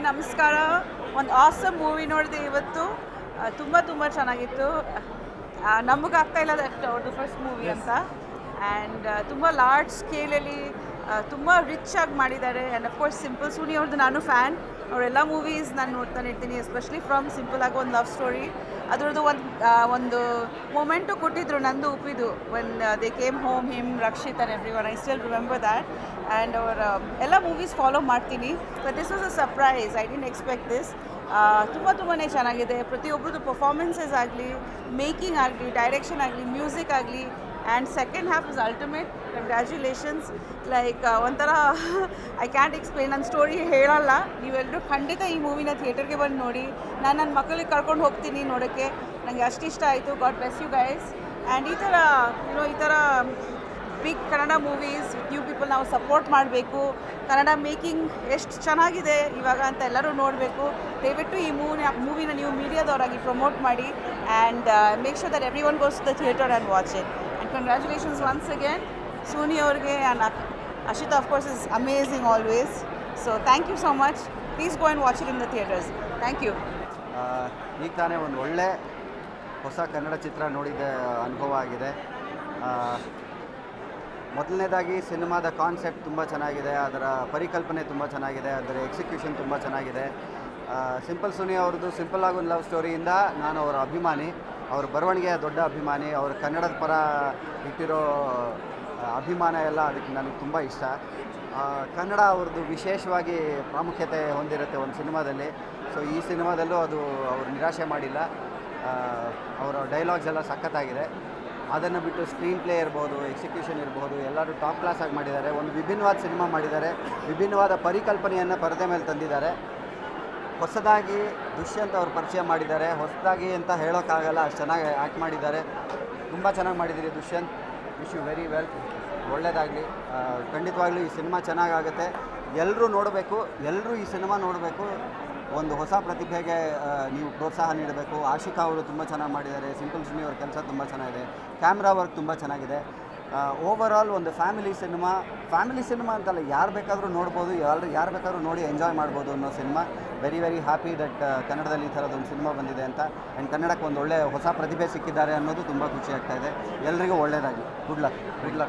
ಎಲ್ಲರಿಗೂ ನಮಸ್ಕಾರ. ಒಂದು ಆಸಮ್ ಮೂವಿ ನೋಡಿದೆ ಇವತ್ತು. ತುಂಬ ತುಂಬ ಚೆನ್ನಾಗಿತ್ತು. ನಮಗೆ ಆಗ್ತಾ ಇಲ್ಲ ದಟ್ ಅವ್ರದ್ದು ಫಸ್ಟ್ ಮೂವಿ ಅಂತ. ಆ್ಯಂಡ್ ತುಂಬ ಲಾರ್ಜ್ ಸ್ಕೇಲಲ್ಲಿ ತುಂಬ ರಿಚ್ ಆಗಿ ಮಾಡಿದ್ದಾರೆ. ಆ್ಯಂಡ್ ಅಫ್ಕೋರ್ಸ್ ಸಿಂಪಲ್ ಸೂನಿ ಅವ್ರದ್ದು ನಾನು ಫ್ಯಾನ್ ಅವರೆಲ್ಲ ಮೂವೀಸ್ ನಾನು ನೋಡ್ತಾನೆ ಇರ್ತೀನಿ ಎಸ್ಪೆಷಲಿ ಫ್ರಮ್ ಸಿಂಪಲ್ ಆಗಿ ಒಂದು ಲವ್ ಸ್ಟೋರಿ ಅದರದ್ದು ಒಂದು ಒಂದು ಮೊಮೆಂಟು ಕೊಟ್ಟಿದ್ರು ನಂದು ಉಪ್ಪಿದು. One day came home him Rakshit and every one I still remember that and ಅವರ ಎಲ್ಲ ಮೂವೀಸ್ ಫಾಲೋ ಮಾಡ್ತೀನಿ. But this was a surprise I didn't expect this ತುಂಬ ತುಂಬಾ ಚೆನ್ನಾಗಿದೆ. ಪ್ರತಿಯೊಬ್ಬರದ್ದು ಪರ್ಫಾರ್ಮೆನ್ಸಸ್ ಆಗಲಿ ಮೇಕಿಂಗ್ ಆಗಲಿ ಡೈರೆಕ್ಷನ್ ಆಗಲಿ ಮ್ಯೂಸಿಕ್ ಆಗಲಿ and second half is ultimate congratulations like ಒಂಥರ ಐ ಕ್ಯಾಂಟ್ ಎಕ್ಸ್ಪ್ಲೇನ್ ನನ್ನ ಸ್ಟೋರಿ ಹೇಳಲ್ಲ. ನೀವೆಲ್ಲರೂ ಖಂಡಿತ ಈ ಮೂವಿನ ಥಿಯೇಟರ್ಗೆ ಬಂದು ನೋಡಿ. ನಾನು ನನ್ನ ಮಕ್ಕಳಿಗೆ ಕರ್ಕೊಂಡು ಹೋಗ್ತೀನಿ ನೋಡೋಕ್ಕೆ ನನಗೆ ಅಷ್ಟು ಇಷ್ಟ ಆಯಿತು. God bless you guys and ಈ ಥರ ಯುನೋ ಈ ಥರ big Kannada movies new people ನಾವು ಸಪೋರ್ಟ್ ಮಾಡಬೇಕು. ಕನ್ನಡ ಮೇಕಿಂಗ್ ಎಷ್ಟು ಚೆನ್ನಾಗಿದೆ ಇವಾಗ ಅಂತ ಎಲ್ಲರೂ ನೋಡಬೇಕು. ದಯವಿಟ್ಟು ಈ ಮೂವಿನ ಮೂವಿನ ನೀವು ಮೀಡಿಯಾದವರಾಗಿ ಪ್ರಮೋಟ್ ಮಾಡಿ. And make sure that every one goes the theatre and watch it congratulations once again Soni ಅವ್ರಿಗೆ and Ashit of course is amazing always so thank you so much please go and watch it in the theatres thank you ಈಗ ತಾನೇ ಒಂದು ಒಳ್ಳೆ ಹೊಸ ಕನ್ನಡ ಚಿತ್ರ ನೋಡಿದ ಅನುಭವ ಆಗಿದೆ. ಮೊದಲನೇದಾಗಿ ಸಿನಿಮಾದ ಕಾನ್ಸೆಪ್ಟ್ ತುಂಬ ಚೆನ್ನಾಗಿದೆ. ಅದರ ಪರಿಕಲ್ಪನೆ ತುಂಬ ಚೆನ್ನಾಗಿದೆ. ಅದರ ಎಕ್ಸಿಕ್ಯೂಷನ್ ತುಂಬ ಚೆನ್ನಾಗಿದೆ. ಸಿಂಪಲ್ ಸುನಿ ಅವ್ರದ್ದು ಸಿಂಪಲ್ ಆಗೊಂದು ಲವ್ ಸ್ಟೋರಿಯಿಂದ ನಾನು ಅವರ ಅಭಿಮಾನಿ. ಅವ್ರ ಬರವಣಿಗೆಯ ದೊಡ್ಡ ಅಭಿಮಾನಿ, ಅವ್ರ ಕನ್ನಡದ ಪರ ಇಟ್ಟಿರೋ ಅಭಿಮಾನ ಎಲ್ಲ ಅದಕ್ಕೆ ನನಗೆ ತುಂಬ ಇಷ್ಟ. ಕನ್ನಡ ಅವ್ರದ್ದು ವಿಶೇಷವಾಗಿ ಪ್ರಾಮುಖ್ಯತೆ ಹೊಂದಿರುತ್ತೆ ಒಂದು ಸಿನಿಮಾದಲ್ಲಿ. ಸೊ ಈ ಸಿನಿಮಾದಲ್ಲೂ ಅದು ಅವರು ನಿರಾಶೆ ಮಾಡಿಲ್ಲ. ಅವರ ಡೈಲಾಗ್ಸ್ ಎಲ್ಲ ಸಖತ್ತಾಗಿದೆ. ಅದನ್ನು ಬಿಟ್ಟು ಸ್ಕ್ರೀನ್ ಪ್ಲೇ ಇರ್ಬೋದು ಎಕ್ಸಿಕ್ಯೂಷನ್ ಇರ್ಬೋದು, ಎಲ್ಲರೂ ಟಾಪ್ ಕ್ಲಾಸ್ ಆಗಿ ಮಾಡಿದ್ದಾರೆ. ಒಂದು ವಿಭಿನ್ನವಾದ ಸಿನಿಮಾ ಮಾಡಿದ್ದಾರೆ. ವಿಭಿನ್ನವಾದ ಪರಿಕಲ್ಪನೆಯನ್ನು ಪರದೆ ಮೇಲೆ ತಂದಿದ್ದಾರೆ. ಹೊಸದಾಗಿ ದುಷ್ಯಂತ್ ಅವ್ರು ಪರಿಚಯ ಮಾಡಿದ್ದಾರೆ. ಹೊಸದಾಗಿ ಅಂತ ಹೇಳೋಕ್ಕಾಗಲ್ಲ, ಅಷ್ಟು ಚೆನ್ನಾಗಿ ಆ್ಯಕ್ಟ್ ಮಾಡಿದ್ದಾರೆ. ತುಂಬ ಚೆನ್ನಾಗಿ ಮಾಡಿದ್ದೀರಿ Dushyant wish you very well ಒಳ್ಳೆಯದಾಗಲಿ ಖಂಡಿತವಾಗ್ಲೂ ಈ ಸಿನಿಮಾ ಚೆನ್ನಾಗಾಗುತ್ತೆ. ಎಲ್ಲರೂ ನೋಡಬೇಕು ಎಲ್ಲರೂ ಈ ಸಿನಿಮಾ ನೋಡಬೇಕು. ಒಂದು ಹೊಸ ಪ್ರತಿಭೆಗೆ ನೀವು ಪ್ರೋತ್ಸಾಹ ನೀಡಬೇಕು. ಆಶಿಕಾ ಅವರು ತುಂಬ ಚೆನ್ನಾಗಿ ಮಾಡಿದ್ದಾರೆ. ಸಿಂಪಲ್ ಸುನಿ ಅವ್ರ ಕೆಲಸ ತುಂಬ ಚೆನ್ನಾಗಿದೆ. ಕ್ಯಾಮ್ರಾ ವರ್ಕ್ ತುಂಬ ಚೆನ್ನಾಗಿದೆ. ಓವರ್ ಆಲ್ ಒಂದು ಫ್ಯಾಮಿಲಿ ಸಿನಿಮಾ ಫ್ಯಾಮಿಲಿ ಸಿನಿಮಾ ಅಂತಲ್ಲ, ಯಾರು ಬೇಕಾದರೂ ನೋಡ್ಬೋದು, ಯಾರು ಯಾರು ಬೇಕಾದರೂ ನೋಡಿ ಎಂಜಾಯ್ ಮಾಡ್ಬೋದು ಅನ್ನೋ cinema. Very very happy that ಕನ್ನಡದಲ್ಲಿ ಈ ಥರದೊಂದು ಸಿನಿಮಾ ಬಂದಿದೆ ಅಂತ. ಆ್ಯಂಡ್ ಕನ್ನಡಕ್ಕೆ ಒಂದು ಒಳ್ಳೆಯ ಹೊಸ ಪ್ರತಿಭೆ ಸಿಕ್ಕಿದ್ದಾರೆ ಅನ್ನೋದು ತುಂಬ ಖುಷಿ ಆಗ್ತಾ ಇದೆ. ಎಲ್ರಿಗೂ ಒಳ್ಳೆಯದಾಗಿ ಗುಡ್ ಲಕ್ ಗುಡ್ ಲಕ್